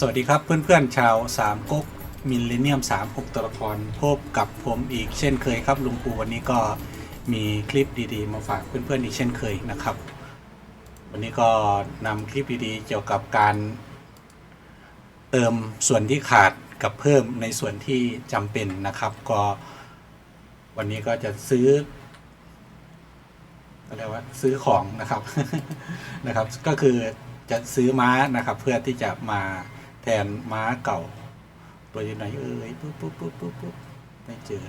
สวัสดีครับเพื่อนๆชาวสามก๊กมิลเลนเนียม36ตัวละครพบกับผมอีกเช่นเคยครับลุงปูวันนี้ก็มีคลิปดีๆ มาฝากเพื่อนๆอีกเช่นเคยนะครับ วันนี้ก็นำคลิปดีๆ เกี่ยวกับการเติมส่วนที่ขาดกับเพิ่มในส่วนที่จำเป็นนะครับ ก็วันนี้ก็จะซื้ออะไรว่าซื้อของนะครับนะครับ ก็คือจะซื้อม้านะครับ เพื่อที่จะมา แทนม้าเก่า ตัวอยู่ไหนเอ่ยปุ๊บปุ๊บปุ๊บปุ๊บปุ๊บไม่เจอ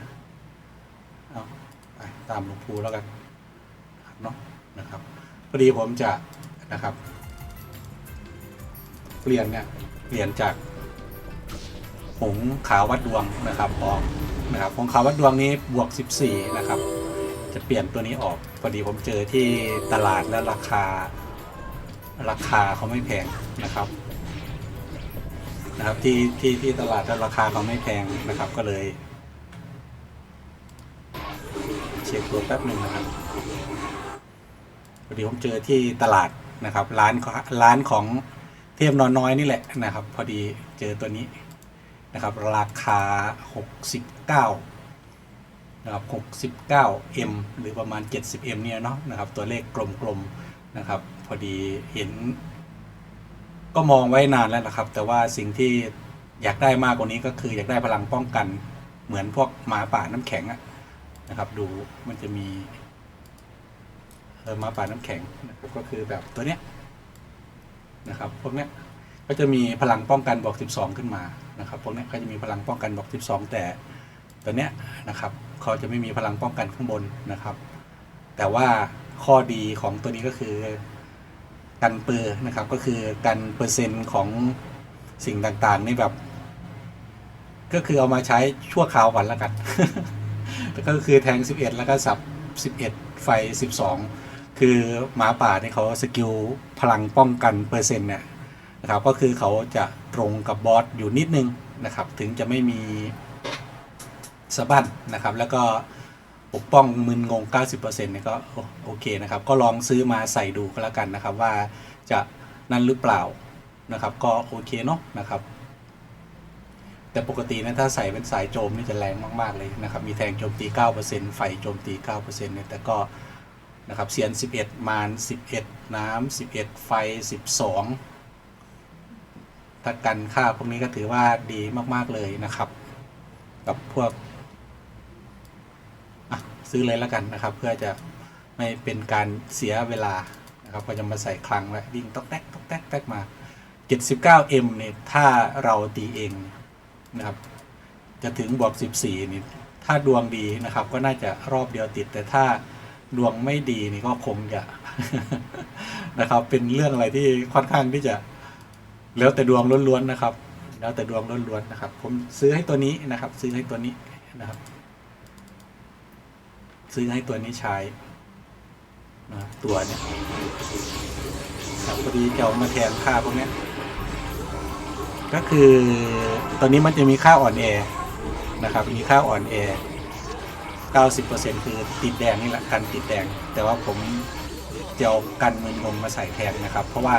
เอาไปตามหลวงปู่แล้วกันเนาะนะครับพอดีผมจะนะครับ เปลี่ยนเนี่ยเปลี่ยนจากผงขาววัดดวงนะครับออกนะครับผงขาววัดดวงนี้บวก 14 นะครับ จะเปลี่ยนตัวนี้ออกพอดีผมเจอที่ตลาดแล้วราคาราคาเขาไม่แพงนะครับ นะครับที่ที่ที่ตลาดแล้วราคาเขาไม่แพงนะครับก็เลย เช็คตัวแป๊บหนึ่งนะครับพอดีผมเจอที่ตลาดนะครับ ร้านร้านของเทพนอนน้อยนี่แหละนะครับ พอดีเจอตัวนี้นะครับ ราคา 69นะครับ 69M หรือประมาณ 70M เนี่ยเนาะนะครับ ตัวเลขกลมๆนะครับ พอดีเห็น ก็มองไว้นานแล้วนะครับ แต่ว่าสิ่งที่อยากได้มากกว่านี้ก็คืออยากได้พลังป้องกันเหมือนพวกหมาป่าน้ำแข็งนะครับ ดูมันจะมีเออหมาป่าน้ำแข็งนะครับก็คือแบบตัวเนี้ยนะครับพวกเนี้ยก็จะมีพลังป้องกันบอก12 ขึ้นมานะครับพวกเนี้ยก็จะมีพลังป้องกันบอก12 แต่ตัวเนี้ยนะครับเขาจะไม่มีพลังป้องกันข้างบนนะครับ แต่ว่าข้อดีของตัวนี้ก็คือ กันเปอร์นะครับ ก็คือกันเปอร์เซ็นต์ของสิ่งต่างๆนี่แบบ ก็คือเอามาใช้ชั่วคราววันละกันแต่ก็คือแทง 11 แล้วก็สับ 11 ไฟ 12 คือหมาป่าที่เขาสกิลพลังป้องกันเปอร์เซ็นต์เนี่ยนะครับ ก็คือเขาจะตรงกับบอสอยู่นิดนึงนะครับ ถึงจะไม่มีสะบั้นนะครับ แล้วก็ ปกป้องมึนงง 90%เนี่ยก็โอเคนะครับ ก็ลองซื้อมาใส่ดูก็แล้วกันนะครับ ว่าจะนั่นหรือเปล่านะครับ ก็โอเคเนาะนะครับ แต่ปกตินะถ้าใส่เป็นสายโจมนี่จะแรงมาก ๆ เลยนะครับ มีแทงโจมตี 9%ไฟโจมตี 9%เนี่ยแต่ก็นะครับเสียน 11 มาร11 น้ำ 11 ไฟ 12 ถ้ากันค่าพวกนี้ก็ถือว่าดีมาก ๆ เลยนะครับ กับพวก ซื้อเลยแล้วกันนะครับ เพื่อจะไม่เป็นการเสียเวลานะครับก็จะมาใส่คลังแล้ววิ่งต๊อกแต๊กต๊อกแต๊กแต๊กมา 79M เนี่ยถ้าเราตีเองนะครับ จะถึงบวก 14นี่ถ้าดวงดีนะครับ ก็น่าจะรอบเดียวติด แต่ถ้าดวงไม่ดีนี่ก็คงจะนะครับ เป็นเรื่องอะไรที่ค่อนข้างที่จะ แล้วแต่ดวงล้วนๆนะครับ แล้วแต่ดวงล้วนๆนะครับ ผมซื้อให้ตัวนี้นะครับ ซื้อให้ตัวนี้นะครับ ซื้อให้ตัวนี้ใช้นะตัวเนี้ยครับพอดีจะเอามาแทนค่าพวกนี้ก็คือตอนนี้มันจะมีค่าอ่อนแอนะครับ มีค่าอ่อนแอ90%คือติดแดงนี่แหละกันติดแดง แต่ว่าผมจะเอากันเงินงงมาใส่แทนนะครับ เพราะว่า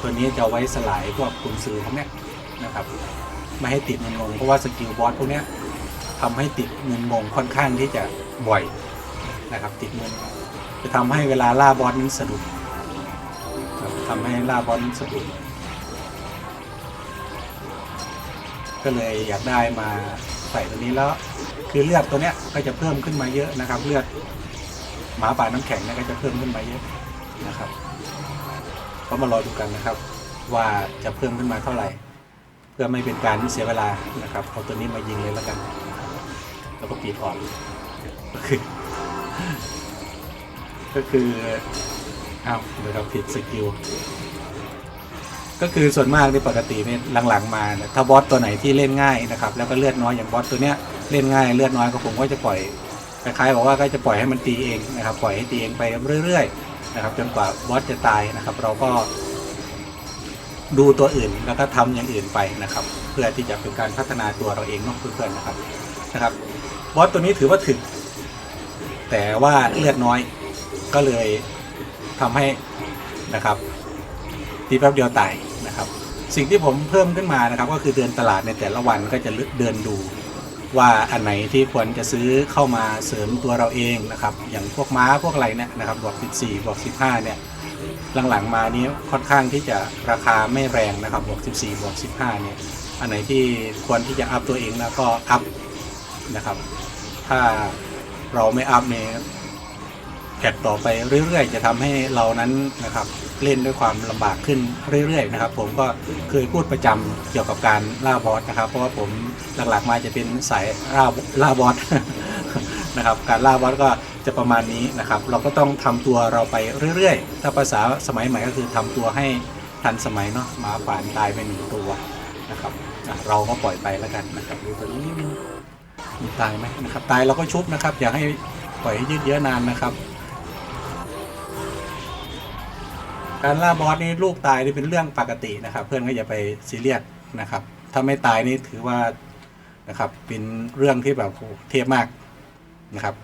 ตัวนี้จะไว้สลายพวกกุญซื้อพวกนี้นะครับไม่ให้ติดเงินงงเพราะว่าสกิลบอสพวกนี้ทำให้ติดเงินงงค่อนข้างที่จะบ่อย นะครับติดเงินจะทำให้เวลาล่าบอสนั้นสะดุดทำให้ล่าบอสนั้นสะดุดก็เลยอยากได้มาใส่ตัวนี้แล้ว คือเลือดตัวเนี้ยก็จะเพิ่มขึ้นมาเยอะนะครับ เลือดหมาป่าน้ำแข็งเนี่ยก็จะเพิ่มขึ้นมาเยอะนะครับก็มารอดูกันนะครับ ว่าจะเพิ่มขึ้นมาเท่าไหร่ เพื่อไม่เป็นการเสียเวลานะครับเอาตัวนี้มายิงเลยแล้วกัน แล้วก็ปีดออกก็คือ ก็คืออ้าวเดี๋ยวเราผิดสกิลก็คือส่วนมากในปกติเนี่ยหลังๆมาถ้าบอสตัวไหนที่เล่นง่ายนะครับแล้วก็เลือดน้อยอย่างบอสตัวเนี้ยเล่นง่ายเลือดน้อยก็ผมก็จะปล่อยคล้ายๆบอกว่าก็จะปล่อยให้มันตีเองนะครับ ปล่อยให้ตีเองไปเรื่อยๆนะครับจนกว่าบอสจะตายนะครับ เราก็ ดูตัวอื่นแล้วก็ทำอย่างอื่นไปนะครับ เพื่อที่จะเป็นการพัฒนาตัวเราเองเนาะเพื่อนๆนะครับนะครับบอสตัวนี้ถือว่าถึก แต่ว่าเลือดน้อยก็เลยทำให้นะครับตีแป๊บเดียวตายนะครับ สิ่งที่ผมเพิ่มขึ้นมานะครับ ก็คือเดินตลาดในแต่ละวันก็จะเดินดูว่าอันไหนที่ควรจะซื้อเข้ามาเสริมตัวเราเองนะครับ อย่างพวกม้าพวกอะไรเนี่ยนะครับบวก14บวก15 เนี่ย หลังๆมานี้ค่อนข้างที่จะราคาไม่แรงนะครับบวก14บวก15 เนี่ย อันไหนที่ควรที่จะอัพตัวเองนะก็อัพนะครับ ถ้า เราไม่อัพเนี่ยแพทต่อไปเรื่อยๆ จะทำให้เรานั้นนะครับเล่นด้วยความลำบากขึ้นเรื่อยๆนะครับ ผมก็เคยพูดประจำเกี่ยวกับการล่าบอสนะครับ เพราะว่าผมหลักๆมาจะเป็นสายล่าล่าบอสนะครับการล่าบอสก็จะประมาณนี้นะครับ เราก็ต้องทำตัวเราไปเรื่อยๆ ถ้าภาษาสมัยใหม่ก็คือทำตัวให้ทันสมัยเนาะหมาป่านตายไปหนึ่งตัวนะครับเราก็ปล่อยไปแล้วกันนะครับดูตัวนี้ มีตายไหมนะครับ ตายเราก็ชุบนะครับ อย่าให้ปล่อยให้ยืดเยื้อนานนะครับ การล่าบอสนี่ลูกตายนี่เป็นเรื่องปกตินะครับ เพื่อนก็อย่าไปซีเรียสนะครับ ถ้าไม่ตายนี่ถือว่านะครับ เป็นเรื่องที่แบบโหเทพมากนะครับ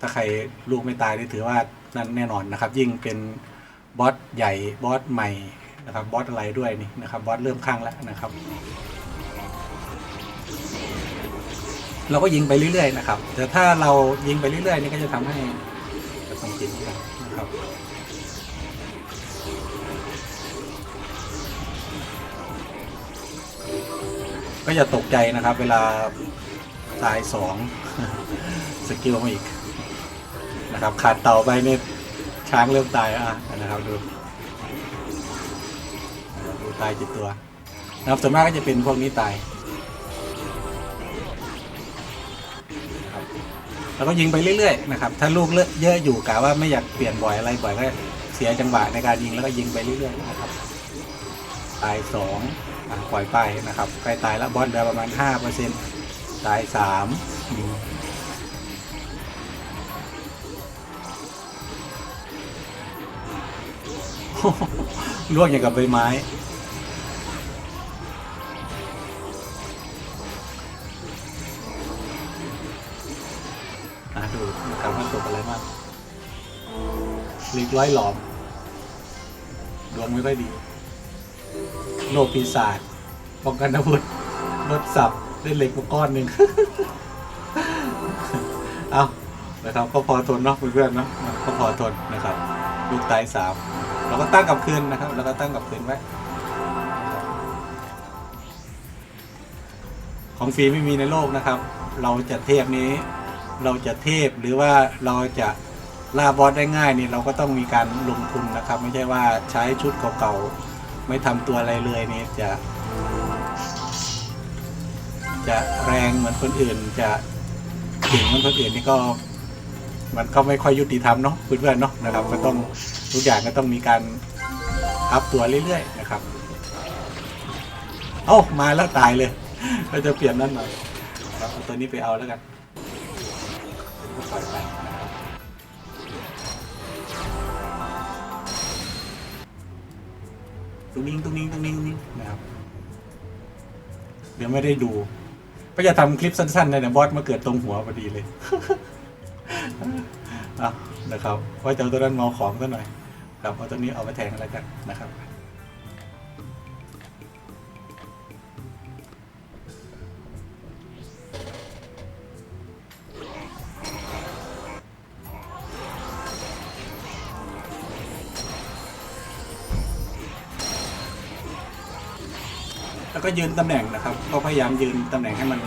ถ้าใครลูกไม่ตายนี่ถือว่านั่นแน่นอนนะครับ ยิ่งเป็นบอสใหญ่บอสใหม่นะครับบอสอะไรด้วยนี่นะครับบอสเริ่มข้างแล้วนะครับ เราก็ยิงไปเรื่อยๆนะครับ แต่ถ้าเรายิงไปเรื่อยๆนี่ก็จะทำให้จะสังเกตนนะครับก็อย่าตกใจนะครับ เวลาตายสองสกิลมาอีกนะครับ ขาดเต่าไปเนี่ช้างเริ่มตายอะนะครับดูดูตายจิตตัวนะครับส่วนมากก็จะเป็นพวกนี้ตาย แล้วก็ยิงไปเรื่อยๆนะครับถ้าลูกเยอะอยู่กะว่าไม่อยากเปลี่ยนบ่อยอะไรบ่อยก็เสียจังหวะในการยิงแล้วก็ยิงไปเรื่อยๆนะครับตายสองปล่อยไปนะครับใกล้ตายแล้วบอลเหลือประมาณห้าเปอร์เซ็นต์ตายสามอืมล่วงอย่างกับใบไม้ หลีกร้อยหลอม ดวงไม่ค่อยดี โลกปีศาจป้องกันอาวุธรถสับเล่นเหล็กมาก้อนหนึ่งเอานะครับก็พอทนเนาะเพื่อนๆเนาะก็พอทนนะครับ ลูกตายสามเราก็ตั้งกับคืนนะครับแล้วก็ตั้งกับคืนไว้ของฟรีไม่มีในโลกนะครับ เราจะเทพนี้ เราจะเทพหรือว่าเราจะ ล่าบอสได้ง่ายนี่เราก็ต้องมีการลงทุนนะครับ ไม่ใช่ว่าใช้ชุดเก่าๆไม่ทำตัวอะไรเลยนี่จะ จะแรงเหมือนคนอื่น จะเก่งเหมือนคนอื่นนี่ก็ มันก็ไม่ค่อยยุติธรรมเนาะเพื่อนๆเนาะนะครับ ก็ต้องทุกอย่างก็ต้องมีการอัพตัวเรื่อยๆนะครับเอ้ามาแล้วตายเลยก็จะเปลี่ยนนั่นหน่อยเอาตัวนี้ไปเอาแล้วกันปล่อยไป รงนิ้งตรงนี้ตรงนี้ตรงนี้นะครับเดี๋ยวไม่ได้ดู ก็จะทำคลิปสั้นๆเนี่ยบอสมาเกิดตรงหัวพอดีเลยอะนะครับว่าจะเอาตัวนั้นมาเอาของซะหน่อยครับเอาตัวนี้เอาไปแทนกันแล้วกันนะครับ ก็ยืนตำแหน่งนะครับ ก็พยายามยืนตำแหน่งให้มัน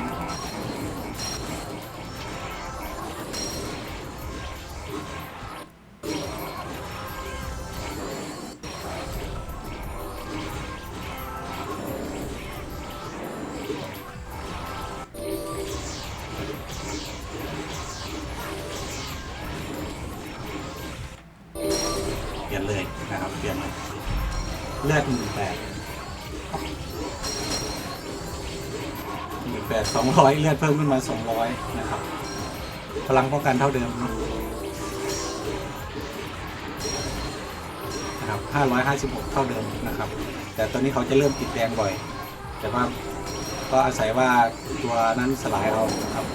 200 เลือดเพิ่มขึ้นมา 200 นะครับ พลังป้องกันเท่าเดิมนะครับ556 เท่าเดิมนะครับ แต่ตอนนี้เขาจะเริ่มติดแดงบ่อย แต่ว่าก็อาศัยว่าตัวนั้นสลายเอาครับ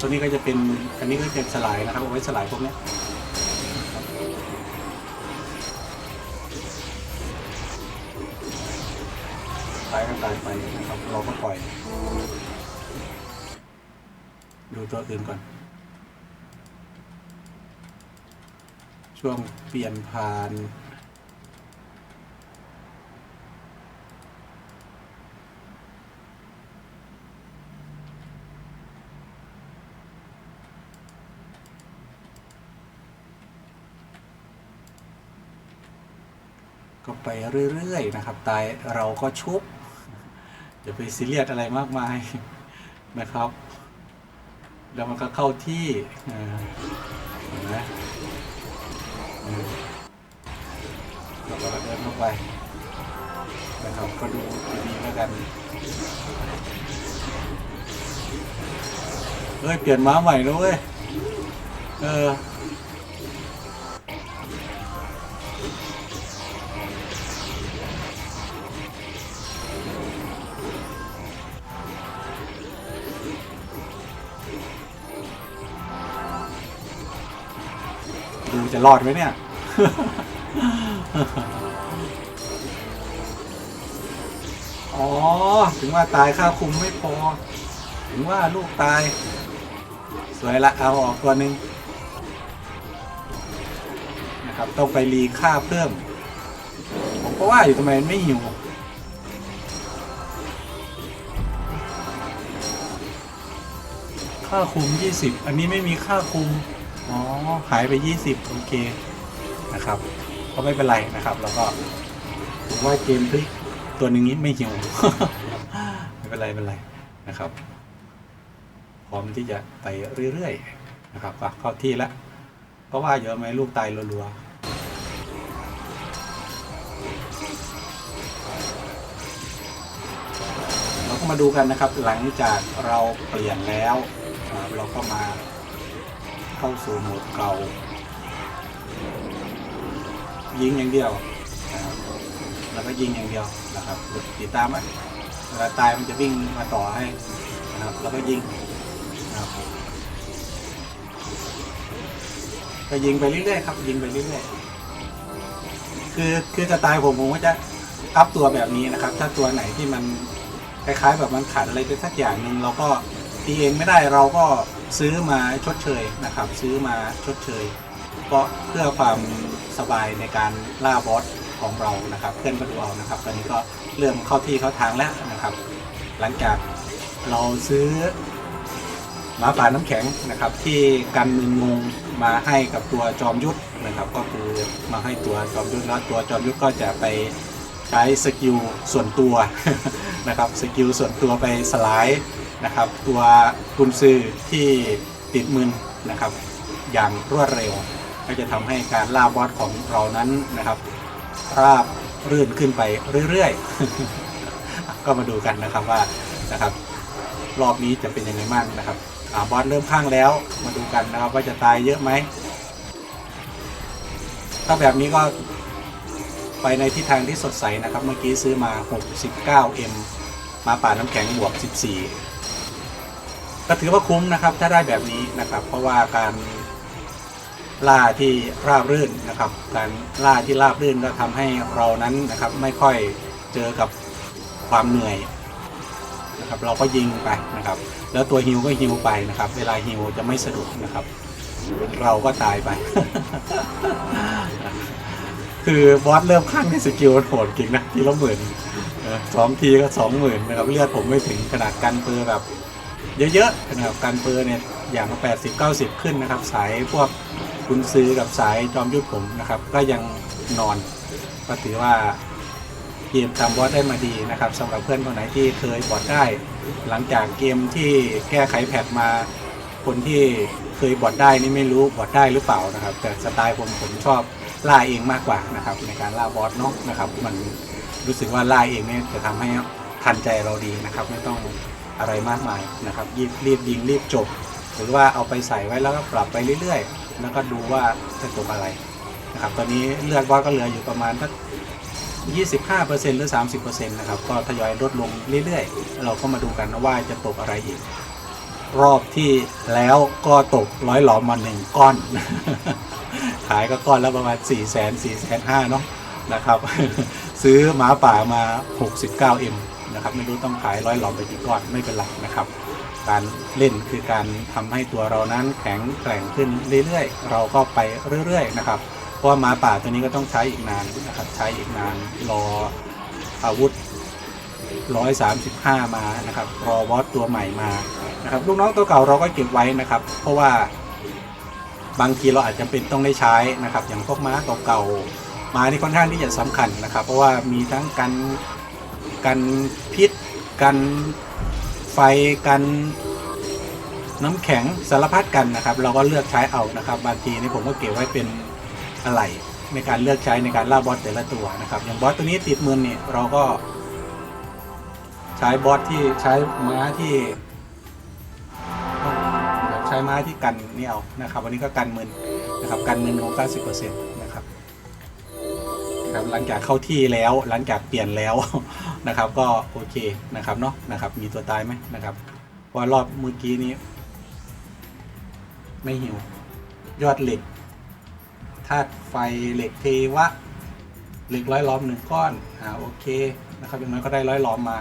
ตัวนี้ก็จะเป็นอันนี้ก็จะเป็นสลายนะครับเอาไว้สลายพวกนี้ยตายก็ตายไปนะครับเราก็ปล่อย ดูตัวอื่นก่อน ช่วงเปลี่ยนผ่าน ไปเรื่อยๆนะครับ ตายเราก็ชุบอย่าไปซีเรียสอะไรมากมายนะครับ แล้วมันก็เข้าที่อ่าเห็นไหมอืมแล้วก็เดินเข้าไปนะครับก็ดูดีๆแล้วกันเฮ้ย เปลี่ยนม้าใหม่แล้วเว้ย เออูจะรอดไหมเนี่ย อ๋อ ถึงว่าตายค่าคุมไม่พอ ถึงว่าลูกตาย สวยละเอาออกตัวหนึ่งนะครับ ต้องไปรีค่าเพิ่ม ผมก็ว่าอยู่ทำไมไม่หิวค่าคุม 20 อันนี้ไม่มีค่าคุม อ๋อหายไป 20 โอเคนะครับก็ไม่เป็นไรนะครับ แล้วก็ผมว่าเกมพลิกตัวหนึงนี้ไม่หิวไม่เป็นไรไม่เป็นไรนะครับ พร้อมที่จะไปเรื่อยๆนะครับก็เข้าที่แล้วเพราะว่าเยอะไหมลูกตายรัวๆเราก็มาดูกันนะครับ หลังจากเราเปลี่ยนแล้วนะครับเราก็มา เข้าสู่โหมดเก่า ยิงอย่างเดียวนะครับแล้วก็ยิงอย่างเดียวนะครับติดตามอะเวลาตายมันจะวิ่งมาต่อให้นะครับ แล้วก็ยิงนะครับก็ยิงไปเรื่อยๆครับ ยิงไปเรื่อยๆคือคือจะตายผมผมก็จะอัพตัวแบบนี้นะครับ ถ้าตัวไหนที่มันคล้ายๆแบบมันขาดอะไรไปสักอย่างหนึ่งเราก็ ตีเองไม่ได้เราก็ซื้อมาชดเชยนะครับ ซื้อมาชดเชยก็เพื่อความสบายในการล่าบอสของเรานะครับ เพื่อนก็ดูเอานะครับ ตอนนี้ก็เริ่มเข้าที่เข้าทางแล้วนะครับ หลังจากเราซื้อหมาป่าน้ำแข็งนะครับ ที่กันมืองงมาให้กับตัวจอมยุทธนะครับ ก็คือมาให้ตัวจอมยุทธแล้วตัวจอมยุทธก็จะไปใช้สกิลส่วนตัวนะครับสกิลส่วนตัวไปสลาย นะครับ ตัวกุนซือที่ติดมือนะครับ อย่างรวดเร็ว ก็จะทำให้การล่าบอสของเรานั้นนะครับราบรื่นขึ้นไปเรื่อยๆ ก็มาดูกันนะครับว่านะครับ รอบนี้จะเป็นยังไงบ้างนะครับอบอสเริ่มข้างแล้วมาดูกันนะครับว่าจะตายเยอะไหมถ้าแบบนี้ก็ไปในทิศทางที่สดใสนะครับ เมื่อกี้ซื้อมา 69M มาป่าน้ำแข็งบวก 14 ก็ถือว่าคุ้มนะครับถ้าได้แบบนี้นะครับ เพราะว่าการล่าที่ราบรื่นนะครับ การล่าที่ราบรื่นก็ทำให้เรานั้นนะครับไม่ค่อยเจอกับความเหนื่อยนะครับ เราก็ยิงไปนะครับ แล้วตัวฮิวก็ฮิวไปนะครับ เวลาฮิวจะไม่สะดุดนะครับ เราก็ตายไป คือบอสเริ่มข้างในสกิลโหดจริงนะทีละหมื่นสองทีก็สองหมื่นนะครับเลือดผมไม่ถึงขนาดกันเปอแบบ เยอะๆนะครับการเปอร์เนี่ยอย่างแปดสิบเก้าสิบขึ้นนะครับ สายพวกคุณซื้อกับสายจอมยุทธผมนะครับ ก็ยังนอนก็ถือว่าเกมทำบอสได้มาดีนะครับสำหรับเพื่อนคนไหนที่เคยบอดได้ หลังจากเกมที่แก้ไขแพทมา คนที่เคยบอดได้นี่ไม่รู้บอดได้หรือเปล่านะครับ แต่สไตล์ผมผมชอบล่าเองมากกว่านะครับในการล่าบอสเนาะนะครับ มันรู้สึกว่าล่าเองเนี่ยจะทำให้ทันใจเราดีนะครับ ไม่ต้อง อะไรมากมายนะครับรีบรีบยิงรีบจบ หรือว่าเอาไปใส่ไว้แล้วก็ปรับไปเรื่อยๆ แล้วก็ดูว่าจะจบอะไรนะครับตอนนี้เลือดบอสก็เหลืออยู่ประมาณสัก25%หรือ 30%นะครับ ก็ทยอยลดลงเรื่อยๆ เราก็มาดูกันว่าจะตกอะไรอีก รอบที่แล้วก็ตกร้อยหลอมมาหนึ่งก้อน ขายก็ก้อนและประมาณ 4 0 0 0 0 4 5 0 0 0เนาะนะครับ ซื้อหมาป่ามา 69M นะครับ ไม่รู้ต้องขายร้อยหลอมไปกี่ก้อนไม่เป็นไรนะครับ การเล่นคือการทำให้ตัวเรานั้นแข็งแกร่งขึ้นเรื่อยๆ เราก็ไปเรื่อยๆนะครับ เพราะว่าหมาป่าตัวนี้ก็ต้องใช้อีกนานนะครับใช้อีกนานรออาวุธ 135 มานะครับรอบอสตัวใหม่มานะครับลูกน้องตัวเก่าเราก็เก็บไว้นะครับ เพราะว่าบางทีเราอาจจะเป็นต้องได้ใช้นะครับ อย่างพวกม้าเก่าๆม้านี่ค่อนข้างที่จะสำคัญนะครับ เพราะว่ามีทั้งกัน กันพิษ กันไฟกันน้ำแข็งสารพัดกันนะครับ เราก็เลือกใช้เอานะครับบางทีนี่ผมก็เก็บไว้เป็นอะไรในการเลือกใช้ในการล่าบอสแต่ละตัวนะครับ อย่างบอสตัวนี้ติดมือเนี่ยเราก็ ใช้บอสที่ใช้ม้าที่ใช้ม้าที่กันนี่เอานะครับ วันนี้ก็กันมืนนะครับกันมืนของ90%นะครับครับหลังจากเข้าที่แล้วหลังจากเปลี่ยนแล้ว นะครับ ก็โอเคนะครับเนาะนะครับ มีตัวตายไหมนะครับว่ารอบเมื่อกี้นี้ ไม่หิวยอดเหล็กธาตุไฟเหล็กเทวะเหล็กร้อยล้อมหนึ่งก้อนอ่าโอเคนะครับอย่างน้อยก็ได้ร้อยล้อมมา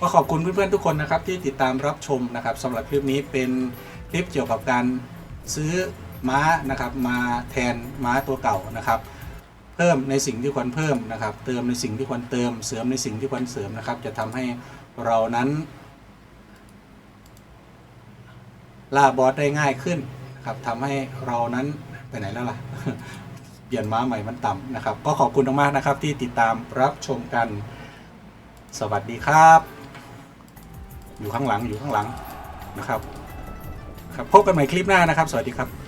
ก็ขอบคุณเพื่อนๆทุกคนนะครับที่ติดตามรับชมนะครับสำหรับคลิปนี้เป็นคลิปเกี่ยวกับการซื้อม้านะครับมาแทนม้าตัวเก่านะครับ เพิ่มในสิ่งที่ควรเพิ่มนะครับ เติมในสิ่งที่ควรเติม เสริมในสิ่งที่ควรเสริมนะครับ จะทำให้เรานั้นล่าบอสได้ง่ายขึ้นนะครับทำให้เรานั้นไปไหนแล้วล่ะ เปลี่ยนม้าใหม่มันต่ำนะครับ ก็ขอบคุณมากๆนะครับที่ติดตามรับชมกัน สวัสดีครับ อยู่ข้างหลังอยู่ข้างหลังนะครับครับ พบกันใหม่คลิปหน้านะครับ สวัสดีครับ